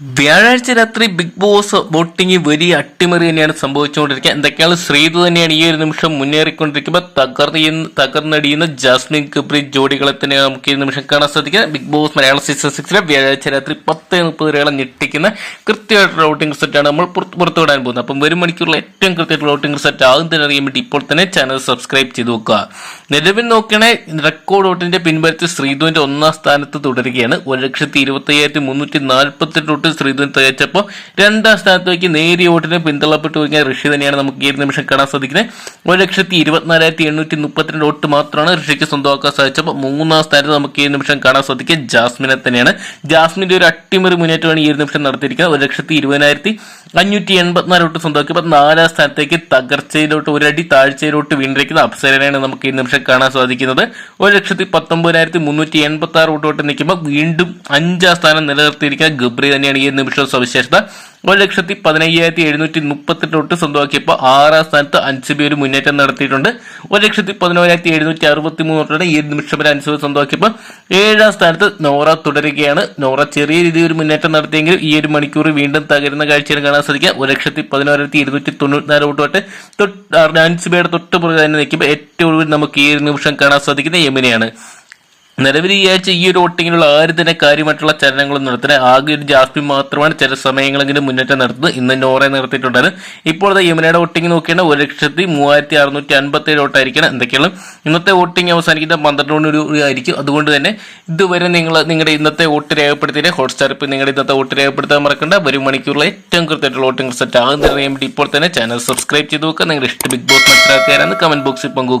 വ്യാഴാഴ്ച രാത്രി big boss voting വലിയ അട്ടിമറി തന്നെയാണ് സംഭവിച്ചുകൊണ്ടിരിക്കുക. എന്തൊക്കെയാണ്? ശ്രീതു തന്നെയാണ് ഈ ഒരു നിമിഷം മുന്നേറിക്കൊണ്ടിരിക്കുമ്പോൾ തകർന്ന് തകർന്നടിയുന്ന ജാസ്മിൻ കബ്രി ജോഡികളെ തന്നെ നമുക്ക് ഈ നിമിഷം കാണാൻ സാധിക്കുക ബിഗ് ബോസ് മലയാള സീസൺ സിക്സിലെ വ്യാഴാഴ്ച രാത്രി പത്ത് മുപ്പത് വരെയുള്ള ഞെട്ടിക്കുന്ന കൃത്യമായിട്ടുള്ള ഔട്ടിംഗ് സെറ്റാണ് നമ്മൾ പുറത്തു പുറത്തുവിടാൻ പോകുന്നത്. അപ്പം വരും മണിക്കൂറിൽ ഏറ്റവും കൃത്യമായിട്ടുള്ള ഔട്ടിംഗ് സെറ്റ് ആകും തന്നെ അറിയാൻ വേണ്ടി ഇപ്പോൾ തന്നെ ചാനൽ സബ്സ്ക്രൈബ് ചെയ്ത് നോക്കുക നിലവിൽ നോക്കണേ റെക്കോർഡ് വോട്ടിന്റെ പിൻവലിച്ച് ശ്രീധുവിന്റെ ഒന്നാം സ്ഥാനത്ത് തുടരുകയാണ്. ഒരു ലക്ഷത്തി ഇരുപത്തി അയ്യായിരത്തി മുന്നൂറ്റി നാൽപ്പത്തെട്ട് വോട്ട് ശ്രീധൻ തികച്ചപ്പോൾ രണ്ടാം സ്ഥാനത്തേക്ക് നേരിയ വോട്ടിന് പിന്തള്ളപ്പെട്ടു കഴിഞ്ഞ ഋഷി തന്നെയാണ് നമുക്ക് ഈ ഒരു നിമിഷം കാണാൻ സാധിക്കുന്നത്. ഒരു ലക്ഷത്തി ഇരുപത്തിനാലായിരത്തി എണ്ണൂറ്റി മുപ്പത്തിരണ്ട് വോട്ട് മാത്രമാണ് ഋഷിക്ക് സ്വന്തമാക്കാൻ സാധിച്ചപ്പോൾ മൂന്നാം സ്ഥാനത്ത് നമുക്ക് ഈ നിമിഷം കാണാൻ സാധിക്കുക. ജാസ്മിനെ തന്നെയാണ്. ജാസ്മിന്റെ ഒരു അട്ടിമറി മുന്നേറ്റമാണ് ഈ ഒരു നിമിഷം നടത്തിയിരിക്കുന്നത്. ഒരു ലക്ഷത്തി ഇരുപതിനായിരത്തി അഞ്ഞൂറ്റി എൺപത്തിനാല് വോട്ട് സ്വന്തമാക്കിയപ്പോൾ നാലാം സ്ഥാനത്തേക്ക് തകർച്ചയിലോട്ട് ഒരടി താഴ്ചയിലോട്ട് വീണ്ടിരിക്കുന്ന അപ്സരനെയാണ് നമുക്ക് ഈ നിമിഷം കാണാൻ സാധിക്കുന്നത്. ഒരു ലക്ഷത്തി പത്തൊമ്പതിനായിരത്തി മുന്നൂറ്റി എൺപത്തി ആറ് വോട്ട് നിൽക്കുമ്പോൾ വീണ്ടും അഞ്ചാം സ്ഥാനം നിലനിർത്തിയിരിക്കുന്ന ഗബ്രി തന്നെയാണ് ഈ നിമിഷം സവിശേഷത. ഒരു ലക്ഷത്തി പതിനയ്യായിരത്തി എഴുന്നൂറ്റി മുപ്പത്തെട്ട് വോട്ട് സ്വന്തമാക്കിയപ്പോൾ ആറാം സ്ഥാനത്ത് അൻസിബി ഒരു മുന്നേറ്റം നടത്തിയിട്ടുണ്ട്. ഒരു ലക്ഷത്തി പതിനോരായിരത്തി എഴുന്നൂറ്റി അറുപത്തി മൂന്ന് വോട്ടാണ് ഏഴ് നിമിഷം വരെ അൻസിബി സ്വന്തമാക്കിയപ്പോൾ ഏഴാം സ്ഥാനത്ത് നോറ തുടരുകയാണ്. നോറ ചെറിയ രീതിയിൽ ഒരു മുന്നേറ്റം നടത്തിയെങ്കിലും ഈ ഒരു മണിക്കൂർ വീണ്ടും തകരുന്ന കാഴ്ചയാണ് കാണാൻ സാധിക്കുക. ഒരു ലക്ഷത്തി പതിനോരായിരത്തി ഇരുന്നൂറ്റി തൊണ്ണൂറ്റിനാല് വോട്ടുമായിട്ട് തൊട്ട് അൻസിബിയുടെ തൊട്ട് പുറകെ തന്നെ നിൽക്കുമ്പോൾ ഏറ്റവും ഒടുവിൽ നമുക്ക് ഈ ഒരു നിമിഷം കാണാൻ സാധിക്കുന്ന യമുനയാണ്. നിലവിൽ ഈ ആഴ്ച ഈ ഒരു വോട്ടിങ്ങിലുള്ള ആരും തന്നെ കാര്യമായിട്ടുള്ള ചലനങ്ങളൊന്നും നടത്തുന്നത് ആകെ ഒരു ജാസ്മിൻ മാത്രമാണ് ചില സമയങ്ങളെങ്കിലും മുന്നേറ്റം നടത്തുന്നത്. ഇന്ന് നോറെ നിർത്തിയിട്ടുണ്ടായിരുന്നു. ഇപ്പോൾ അത് യമുനയുടെ വോട്ടിംഗ് നോക്കിയാണ് ഒരു ലക്ഷത്തി മൂവായിരത്തി അറുന്നൂറ്റി അൻപത്തി ഏഴ് വോട്ടായിരിക്കണം. എന്തൊക്കെയാണ്? ഇന്നത്തെ വോട്ടിംഗ് അവസാനിക്കുന്ന പന്ത്രണ്ട് മണി ആയിരിക്കും. അതുകൊണ്ട് തന്നെ ഇതുവരെ നിങ്ങൾ നിങ്ങളുടെ ഇന്നത്തെ വോട്ട് രേഖപ്പെടുത്തിയ ഹോട്ട്സ്റ്റാർ ഇപ്പം നിങ്ങളുടെ ഇന്നത്തെ വോട്ട് രേഖപ്പെടുത്താൻ മറക്കണ്ട. വരും മണിക്കൂറിലെ ഏറ്റവും കൃത്യമായിട്ടുള്ള വോട്ടിംഗ് സെറ്റ് ആകുന്നതിന് വേണ്ടി ഇപ്പോൾ തന്നെ ചാനൽ സബ്സ്ക്രൈബ് ചെയ്ത് നോക്കുക. നിങ്ങളുടെ ഇഷ്ട ബിഗ് ബോസ് മനസ്സിലാക്കാനാണ് കമന്റ് ബോക്സിൽ പങ്കുവെക്കുക.